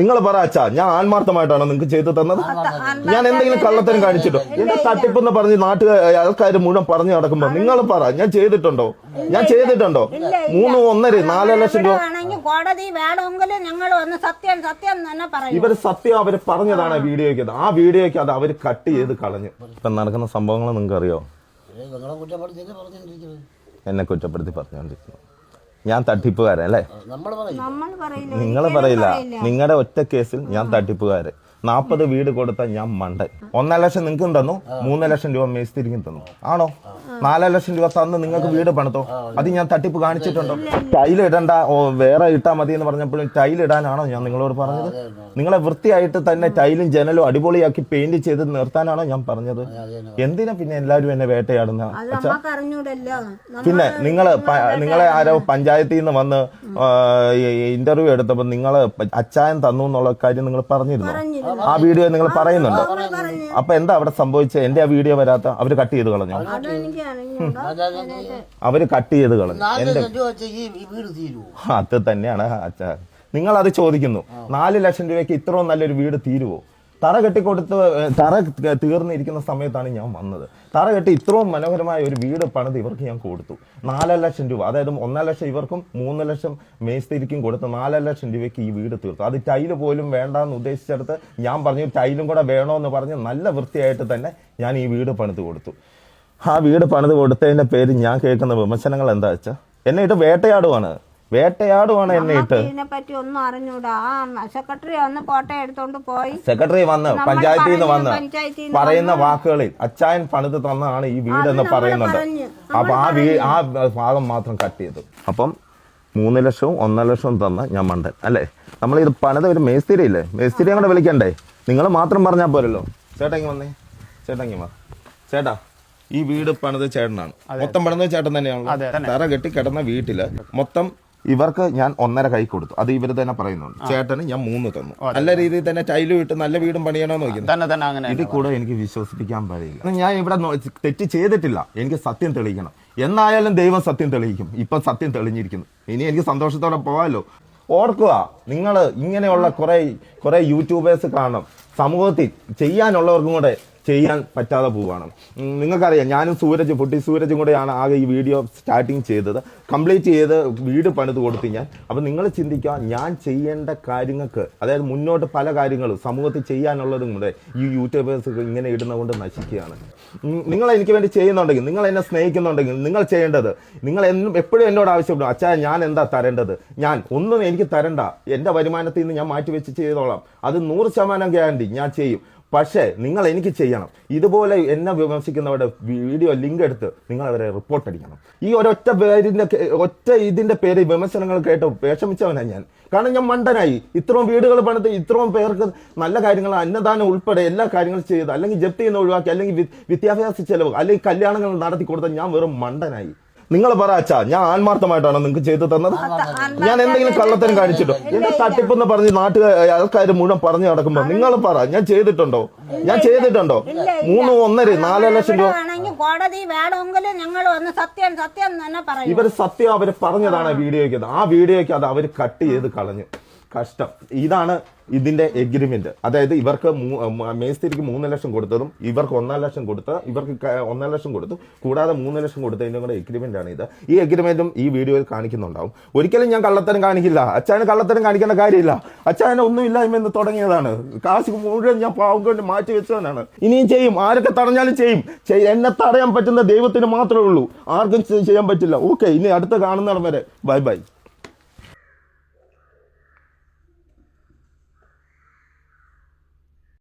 നിങ്ങൾ പറ അച്ഛാ ഞാൻ ആത്മാർത്ഥമായിട്ടാണ് നിങ്ങൾക്ക് ചെയ്തു തന്നത്. ഞാൻ എന്തെങ്കിലും കള്ളത്തരം കാണിച്ചിട്ടോ എന്റെ തട്ടിപ്പെന്ന് പറഞ്ഞ് നാട്ടുകാർ ആൾക്കാർ മുഴുവൻ പറഞ്ഞു നടക്കുമ്പോ നിങ്ങൾ പറ ഞാൻ ചെയ്തിട്ടുണ്ടോ? ഞാൻ ചെയ്തിട്ടുണ്ടോ? മൂന്ന് ഒന്നര നാല് ലക്ഷം രൂപ ആണെങ്കിൽ കോടതി വേണമെങ്കിൽ ഞങ്ങൾ ഒന്ന് സത്യം സത്യം തന്നെ പറയും. സത്യം അവർ പറഞ്ഞതാണ് വീഡിയോയ്ക്ക്. ആ വീഡിയോയ്ക്ക് അത് അവർ കട്ട് ചെയ്ത് കളഞ്ഞു. ഇപ്പൊ നടക്കുന്ന സംഭവങ്ങൾ നിങ്ങൾക്ക് അറിയോ എന്നെ കുറ്റപ്പെടുത്തി പറഞ്ഞുകൊണ്ടിരിക്കുന്നു. ഞാൻ തട്ടിപ്പുകാരൻ അല്ലേ? നിങ്ങൾ പറയില്ല. നിങ്ങളുടെ ഒറ്റ കേസിൽ ഞാൻ തട്ടിപ്പുകാരൻ. നാൽപ്പത് വീട് കൊടുത്ത ഞാൻ മണ്ടൻ. ഒന്നര ലക്ഷം നിങ്ങൾക്ക് തന്നു മൂന്നര ലക്ഷം രൂപ മേസ്തിരിക്കും തന്നു. ആണോ? നാലര ലക്ഷം രൂപ തന്ന് നിങ്ങൾക്ക് വീട് പണിതോ? അത് ഞാൻ തട്ടിപ്പ് കാണിച്ചിട്ടുണ്ടോ? ടൈൽ ഇടണ്ട ഓ വേറെ ഇട്ടാ മതി എന്ന് പറഞ്ഞപ്പോഴും ടൈൽ ഇടാനാണോ ഞാൻ നിങ്ങളോട് പറഞ്ഞത്? നിങ്ങളെ വൃത്തിയായിട്ട് തന്നെ ടൈലും ജനലും അടിപൊളിയാക്കി പെയിന്റ് ചെയ്ത് നിർത്താനാണോ ഞാൻ പറഞ്ഞത്? എന്തിനാ പിന്നെ എല്ലാവരും എന്നെ വേട്ടയാടുന്ന? പിന്നെ നിങ്ങൾ നിങ്ങളെ ആരോ പഞ്ചായത്തിൽ നിന്ന് വന്ന് ഇന്റർവ്യൂ എടുത്തപ്പോൾ നിങ്ങൾ അച്ചായൻ തന്നു എന്നുള്ള കാര്യം നിങ്ങൾ പറഞ്ഞിരുന്നു. ആ വീഡിയോ നിങ്ങൾ പറയുന്നുണ്ടോ? അപ്പൊ എന്താ അവിടെ സംഭവിച്ചത് എന്റെ ആ വീഡിയോ വരാത്ത അവർ കട്ട് ചെയ്ത് കളഞ്ഞു? അവർ കട്ട് ചെയ്ത് കളഞ്ഞു. എന്റെ അത് തന്നെയാണ് അച്ഛാ നിങ്ങൾ അത് ചോദിക്കുന്നു നാല് ലക്ഷം രൂപയ്ക്ക് ഇത്രയും നല്ലൊരു വീട് തീരുവോ? തറ കെട്ടിക്കൊടുത്ത് തറ തീർന്നിരിക്കുന്ന സമയത്താണ് ഞാൻ വന്നത്. തറ കെട്ടി ഇത്രയും മനോഹരമായ ഒരു വീട് പണിത് ഇവർക്ക് ഞാൻ കൊടുത്തു. നാലര ലക്ഷം രൂപ. അതായത് ഒന്നര ലക്ഷം ഇവർക്കും മൂന്ന് ലക്ഷം മേസ്തിരിക്കും കൊടുത്ത് നാലര ലക്ഷം രൂപയ്ക്ക് ഈ വീട് തീർത്തു. അത് ടൈൽ പോലും വേണ്ടാന്ന് ഉദ്ദേശിച്ചെടുത്ത് ഞാൻ പറഞ്ഞു ടൈലും കൂടെ വേണമെന്ന് പറഞ്ഞ് നല്ല വൃത്തിയായിട്ട് തന്നെ ഞാൻ ഈ വീട് പണിത് കൊടുത്തു. ആ വീട് പണിത് കൊടുത്തതിന്റെ പേര് ഞാൻ കേൾക്കുന്ന വിമർശനങ്ങൾ എന്താ വെച്ചാൽ എന്നെ ഇട്ട് വേട്ടയാടുവാണ്. വേട്ടയാടുവാണ് എന്നെ ഇട്ട്. ഇതിനെ പറ്റി ഒന്നും അറിഞ്ഞൂടാ. സെക്രട്ടറി വന്ന് ഫോട്ടോ എടുത്തോണ്ട് പോയി. സെക്രട്ടറി വന്ന് പഞ്ചായത്തിൽ നിന്ന് വന്ന് പറയുന്ന വാക്കുകളിൽ അച്ചായൻ പണിത് തന്നാണ് ഈ വീടെന്ന് എന്ന് പറയുന്നത്. പറയുന്നുണ്ട്. അപ്പൊ ആ വീ ആ ഭാഗം മാത്രം കട്ട് ചെയ്തു. അപ്പം മൂന്ന് ലക്ഷവും ഒന്നര ലക്ഷവും തന്ന ഞാൻ മണ്ടൻ. അല്ലേ? നമ്മൾ ഇത് പണിത ഒരു മേസ്തിരി ഇല്ലേ? മേസ്തിരിയും കൂടെ വിളിക്കണ്ടേ? നിങ്ങൾ മാത്രം പറഞ്ഞാൽ പോരല്ലോ. ചേട്ടാ ഇങ്ങ് വന്നേ. ചേട്ടാ ഇങ്ങ് വാ. ചേട്ടാ ഈ വീട് പണിത് ചേട്ടനാണ്. മൊത്തം പണിത് ചേട്ടൻ തന്നെയാണ് തറ കെട്ടി കിടന്ന വീട്ടിൽ മൊത്തം ഇവർക്ക് ഞാൻ ഒന്നര കൈ കൊടുത്തു. അത് ഇവർ തന്നെ പറയുന്നുണ്ട്. ചേട്ടന് ഞാൻ മൂന്ന് തന്നു. നല്ല രീതിയിൽ തന്നെ ടൈലും ഇട്ട് നല്ല വീടും പണിയണമെന്ന് നോക്കുന്നു തന്നെ തന്നെ അങ്ങനെ ഇതിൽ കൂടെ എനിക്ക് വിശ്വസിപ്പിക്കാൻ കഴിയില്ല ഞാൻ ഇവിടെ തെറ്റ് ചെയ്തിട്ടില്ല. എനിക്ക് സത്യം തെളിയിക്കണം. എന്നായാലും ദൈവം സത്യം തെളിയിക്കും. ഇപ്പൊ സത്യം തെളിഞ്ഞിരിക്കുന്നു. ഇനി എനിക്ക് സന്തോഷത്തോടെ പോകാമല്ലോ ഓർക്കുക നിങ്ങൾ ഇങ്ങനെയുള്ള കുറെ കുറെ യൂട്യൂബേഴ്സ് കാണും. സമൂഹത്തിൽ ചെയ്യാനുള്ളവർക്കും കൂടെ ചെയ്യാൻ പറ്റാതെ ഉം, നിങ്ങൾക്കറിയാം ഞാനും സൂരജ് പൊട്ടി സൂരജും കൂടെയാണ് ആകെ ഈ വീഡിയോ സ്റ്റാർട്ടിങ് ചെയ്തത്. കംപ്ലീറ്റ് ചെയ്ത് വീട് പണിത് കൊടുത്തു ഞാൻ. അപ്പം നിങ്ങൾ ചിന്തിക്കുക ഞാൻ ചെയ്യേണ്ട കാര്യങ്ങൾക്ക് അതായത് മുന്നോട്ട് പല കാര്യങ്ങളും സമൂഹത്തിൽ ചെയ്യാനുള്ളതും കൂടെ ഈ യൂട്യൂബേഴ്സ് ഇങ്ങനെ ഇടുന്നതുകൊണ്ട് നശിക്കുകയാണ്. നിങ്ങൾ എനിക്ക് വേണ്ടി ചെയ്യുന്നുണ്ടെങ്കിൽ നിങ്ങൾ എന്നെ സ്നേഹിക്കുന്നുണ്ടെങ്കിൽ നിങ്ങൾ ചെയ്യേണ്ടത് നിങ്ങൾ എന്നും എപ്പോഴും എന്നോട് ആവശ്യപ്പെടും അച്ഛാ ഞാൻ എന്താ തരേണ്ടത്? ഞാൻ ഒന്നും എനിക്ക് തരണ്ട. എന്റെ വരുമാനത്തിൽ നിന്ന് ഞാൻ മാറ്റിവെച്ച് ചെയ്തോളാം. അത് നൂറ് ശതമാനം ഗ്യാരണ്ടി ഞാൻ ചെയ്യും. പക്ഷേ നിങ്ങൾ എനിക്ക് ചെയ്യണം. ഇതുപോലെ എന്നെ വിമർശിക്കുന്നവരുടെ വീഡിയോ ലിങ്ക് എടുത്ത് നിങ്ങൾ അവരെ റിപ്പോർട്ട് അടിക്കണം. ഈ ഒരൊറ്റ പേരിന്റെ ഒറ്റ ഇതിന്റെ പേര് വിമർശനങ്ങൾ കേട്ട് വിഷമിച്ചവനാണ് ഞാൻ. കാരണം ഞാൻ മണ്ടനായി. ഇത്രയും വീടുകൾ പണിത് ഇത്രയും പേർക്ക് നല്ല കാര്യങ്ങൾ അന്നദാനം ഉൾപ്പെടെ എല്ലാ കാര്യങ്ങളും ചെയ്ത് അല്ലെങ്കിൽ ജപ്തി ചെയ്യുന്ന ഒഴിവാക്കി അല്ലെങ്കിൽ വിദ്യാഭ്യാസ ചെലവ് അല്ലെങ്കിൽ കല്യാണങ്ങൾ നടത്തി കൊടുത്ത ഞാൻ വെറും മണ്ടനായി. നിങ്ങൾ പറ അച്ഛാ ഞാൻ ആത്മാർത്ഥമായിട്ടാണോ നിങ്ങൾക്ക് ചെയ്തു തന്നത്? ഞാൻ എന്തെങ്കിലും കള്ളത്തരം കാണിച്ചിട്ടോ എന്റെ തട്ടിപ്പെന്ന് പറഞ്ഞ് നാട്ടുകാർ ആൾക്കാർ മുഴുവൻ പറഞ്ഞു നടക്കുമ്പോ നിങ്ങൾ പറ ഞാൻ ചെയ്തിട്ടുണ്ടോ? ഞാൻ ചെയ്തിട്ടുണ്ടോ? മൂന്ന് ഒന്നര നാല് ലക്ഷം രൂപ ഇവർ സത്യം അവർ പറഞ്ഞതാണ് വീഡിയോയ്ക്ക്. ആ വീഡിയോയ്ക്ക് അത് അവർ കട്ട് ചെയ്ത് കളഞ്ഞു. കഷ്ടം. ഇതാണ് ഇതിന്റെ എഗ്രിമെന്റ് അതായത് ഇവർക്ക് മേസ്തിരിക്ക് മൂന്ന് ലക്ഷം കൊടുത്തതും ഇവർക്ക് ഒന്നര ലക്ഷം കൊടുത്ത ഇവർക്ക് ഒന്നര ലക്ഷം കൊടുത്തു കൂടാതെ മൂന്ന് ലക്ഷം കൊടുത്തതിന്റെ കൂടെ എഗ്രിമെന്റ് ആണ് ഇത്. ഈ എഗ്രിമെന്റും ഈ വീഡിയോയിൽ കാണിക്കുന്നുണ്ടാവും. ഒരിക്കലും ഞാൻ കള്ളത്തരം കാണിക്കില്ല. അച്ഛന് കള്ളത്തരം കാണിക്കേണ്ട കാര്യമില്ല. അച്ഛനെ ഒന്നും ഇല്ലായ്മ എന്ന് തുടങ്ങിയതാണ്. കാശ് മുഴുവൻ ഞാൻ പാവം കൊണ്ട് മാറ്റി വെച്ചവനാണ്. ഇനിയും ചെയ്യും. ആരൊക്കെ തടഞ്ഞാലും ചെയ്യും. ചെയ്- എന്നെ തടയാൻ പറ്റുന്ന ദൈവത്തിന് മാത്രമേ ഉള്ളൂ. ആർക്കും ചെയ്യാൻ പറ്റില്ല. ഓക്കെ ഇനി അടുത്ത കാണുന്നിടം വരെ. Bye bye.